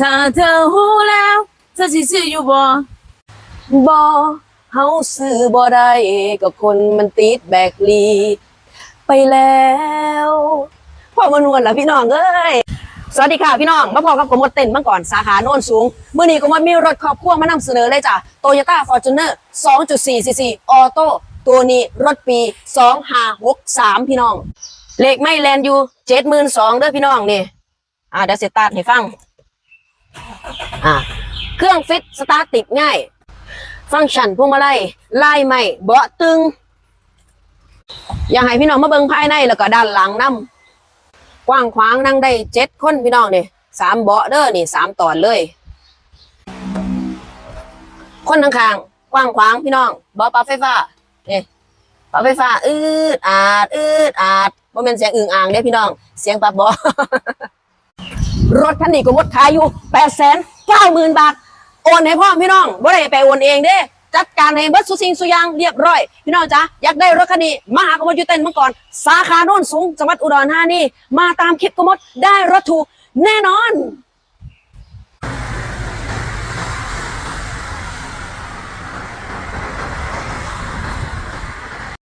ถ้าเธอหูแล้วเธอสิซื้ออยู่บ่บอเฮาซื้อบ่ได้ก็คนมันติดแบกลีดไปแล้วพ่อมนวนล่ะพี่น้องเอ้ยสวัสดีค่ะพี่น้องมาพอกับกรมดเต้นเมื่อก่อนสาขาโน่นสูงเมื่อนี้ก็มามีรถครอบครัวมานำเสนอเลยจ้ะ Toyota Fortuner 2.4 cc ออโต้ตัวนี้รถปี 2563 พี่น้อง เลขไม่แลนอยู่ 72,000เด้อพี่น้องนี่อ่าเดี๋ยวเสตาร์ทให้ฟัง อ่าเครื่องฟิตสตาร์ทติดง่าย ฟังก์ชันพวงมาลัยลายใหม่เบาะตึง อยากให้พี่น้องมาเบิ่งภายในแล้วก็ด้านหลังนํกว้างขวางนั่งได้เจ็ดคนพี่น้องนี่สามเบาะเด้อนี่สามตอนเลย คนข้างกว้างขวางพี่น้องเบาะปรับไฟฟ้าเนี่ยปรับไฟฟ้าอืดอาดอืดอาดบ่แม่นเสียงอึ่งอ่างเด้พี่น้อง เสียงปรับเบาะรถคันนี้ก็มดขายอยู่แปดแสน เก้าหมื่นบาท โอนให้พ่อพี่น้องบ่ได้ไปโอนเองเด้จัดการให้เบิดสุสิงสุยางเรียบร้อย พี่น้องจ๊ะอยากได้รถคันนี้มาหากมดยูเต้นเมื่อก่อน สาขาโน่นสูงจังหวัดอุดรธานีมาตามคลิปกมดได้รถถูกแน่นอน